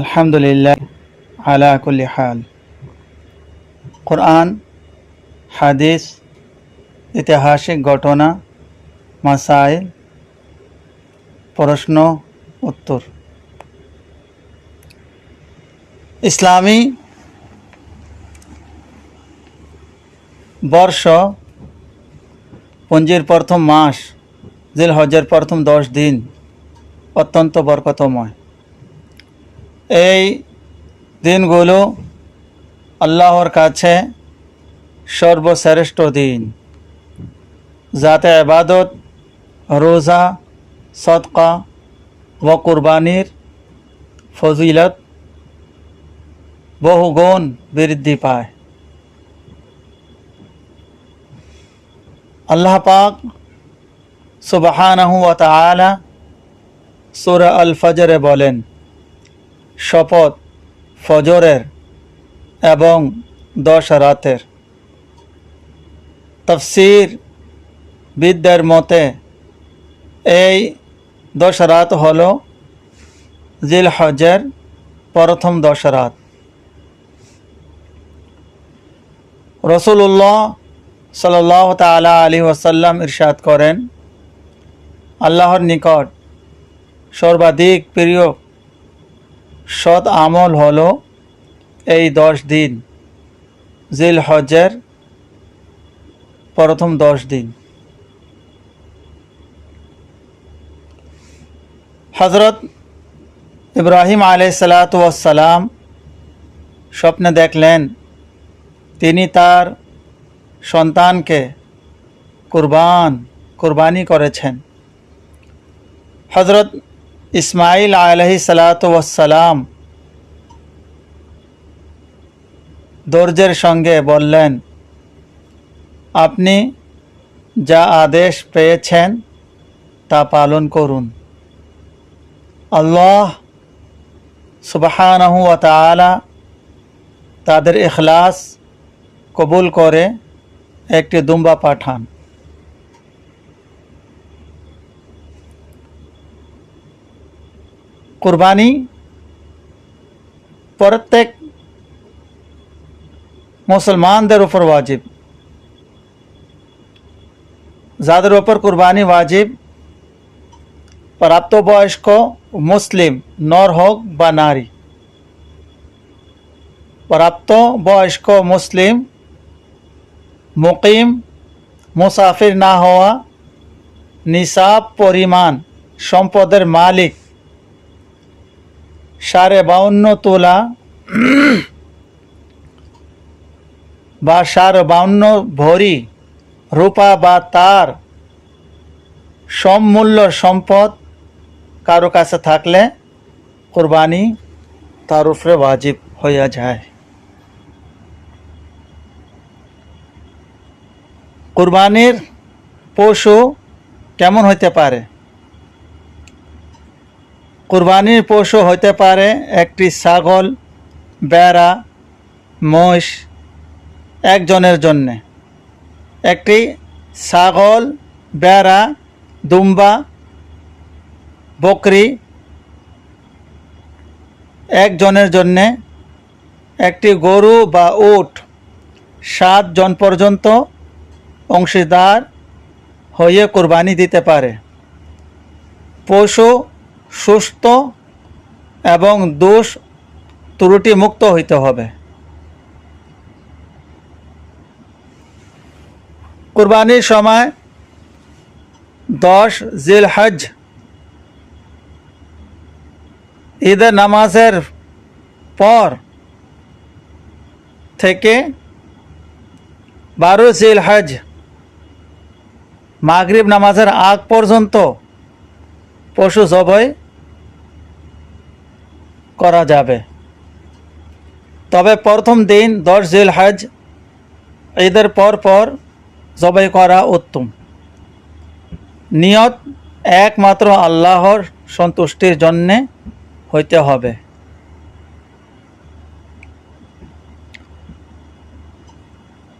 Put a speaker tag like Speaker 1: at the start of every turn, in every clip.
Speaker 1: আলহামদুলিল্লাহ আলা কুল্লি হাল। কোরআন, হাদিস ঐতিহাসিক ঘটনা, মাসাইল, প্রশ্ন, উত্তর। ইসলামী বর্ষ পঞ্জির প্রথম মাস জিল হজের প্রথম দশ দিন অত্যন্ত বরকতময়। এই দিনগুলো আল্লাহর কাছে সর্বশ্রেষ্ঠ দিন। যাতে আবাদত রোজা, সদকা ও কুরবানির ফজিলত বহুগুণ বৃদ্ধি পায়। আল্লাহ পাক তাআলা সূরা আল ফজরে বলেন শপথ ফজরের এবং দশ রাতের। তফসির বিদ্যার মতে, এই দশ রাত হল জিল হজের প্রথম দশ রাত। রসুল্লাহ সাল্লাহ তালা আলী ওসাল্লাম ইরশাদ করেন, আল্লাহর নিকট সর্বাধিক প্রিয় সৎ আমল হলো এই দশ দিন জিল হজের প্রথম দশ দিন। হজরত ইব্রাহিম আলাইসালাতাম স্বপ্নে দেখলেন, তিনি তার সন্তানকে কুরবান, কুরবানি করেছেন। হজরত ইসমাইল আলহি সালাতাম দর্জের সঙ্গে বললেন, আপনি যা আদেশ পেয়েছেন তা পালন করুন। আল্লাহ সুবাহানহু তালা তাদের এখলাস কবুল করে একটি দুম্বা পাঠান। কুরবানি প্রত্যেক মুসলমানদের উপর ওয়াজিব। যাদের উপর কুরবানি ওয়াজিব, প্রাপ্তবয়স্ক, মুসলিম, নর হোক বা নারী। প্রাপ্ত বয়স্ক মুসলিম, মুকিম, মুসাফির না হওয়া, নিসাব পরিমাণ, সম্পদের মালিক সাড়ে বাউন্ন তোলা বা সাড়ে বাউন্ন ভরি রূপা বা তার সমমূল্য সম্পদ কারও কাছে থাকলে কোরবানি তার উপরে ওয়াজিব হইয়া যায়। কোরবানির পশু কেমন হইতে পারে? কোরবানির পশু হইতে পারে একটি ছাগল, বেড়া, মহিষ একজনের জন্যে। একটি ছাগল, বেড়া, দুম্বা, বকরি একজনের জন্যে একটি গরু বা উট সাতজন পর্যন্ত অংশীদার হয়ে কোরবানি দিতে পারে। পশু সুস্থ এবং দোষ ত্রুটি মুক্ত হইতে হবে। কুরবানির সময় দশ জিল হজ ঈদের নামাজের পর থেকে বারো জিল হজ মাগরিব নামাজের আগ পর্যন্ত পশু জবাই করা যাবে। তবে প্রথম দিন দশ জিল হজ, ঈদের পর পর জবাই করা উত্তম। নিয়ত একমাত্র আল্লাহর সন্তুষ্টির জন্যে হইতে হবে।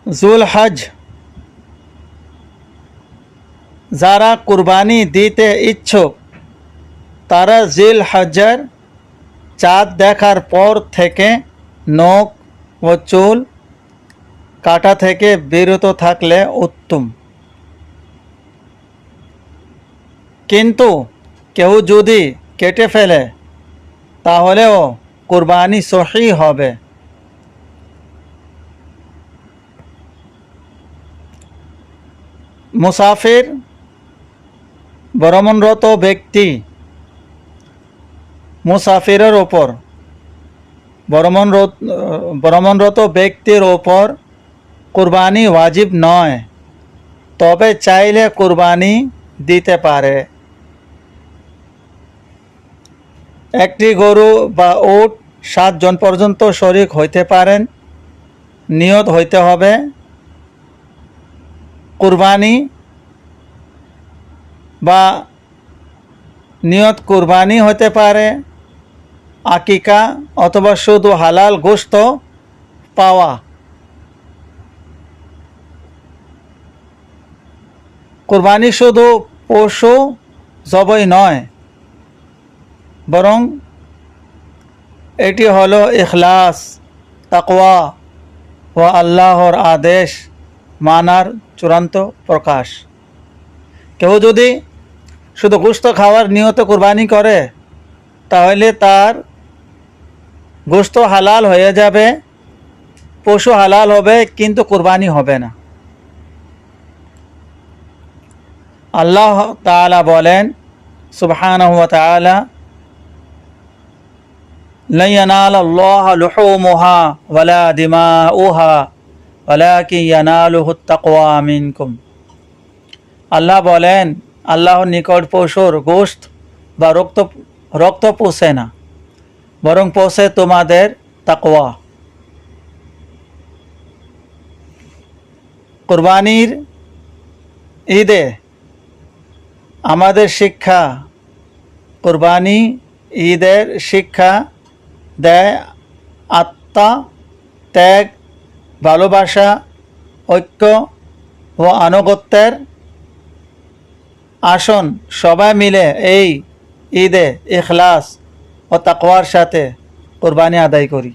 Speaker 1: জুল হজ, যারা কুরবানি দিতে ইচ্ছুক, তারা জিল হজের চাঁদ দেখার পর থেকে নখ ও চুল কাটা থেকে বিরত থাকলে উত্তম। কিন্তু কেউ যদি কেটে ফেলে, তাহলেও কোরবানি সহি হবে। মুসাফির ভ্রমণরত ব্যক্তি মুসাফিরের ওপর ভ্রমণরত ভ্রমণরত ব্যক্তির ওপর কুরবানি ওয়াজিব নয়, তবে চাইলে কুরবানি দিতে পারে। একটি গরু বা উট সাতজন পর্যন্ত শরিক হইতে পারেন, নিয়ত হইতে হবে কুরবানি বা নিয়ত কুরবানি হতে পারে। আকিকা অথবা শুধু হালাল গোস্ত পাওয়া। কোরবানি শুধু পশু, জবই নয়, বরং এটি হলো ইখলাস, তাকওয়া ও আল্লাহর আদেশ মানার চূড়ান্ত প্রকাশ। কেউ যদি শুধু গোস্ত খাওয়ার নিয়ত কোরবানি করে, তাহলে তার গোস্ত হালাল হয়ে যাবে, পশু হালাল হবে, কিন্তু কোরবানি হবে না। আল্লাহ তালা বলেন সুবহান আল্লাহ বলেন, আল্লাহর নিকট পশুর গোস্ত বা রক্ত রক্ত পোষে না। বরং পৌঁছে তোমাদের তাকওয়া। কোরবানির ঈদে আমাদের শিক্ষা, কোরবানি ঈদের শিক্ষা দেয় আত্মা, ত্যাগ, ভালোবাসা, ঐক্য ও আনুগত্যের আসন। সবাই মিলে এই ঈদে, ইখলাস ও তাকওয়ার সাথে কোরবানি আদায় করি।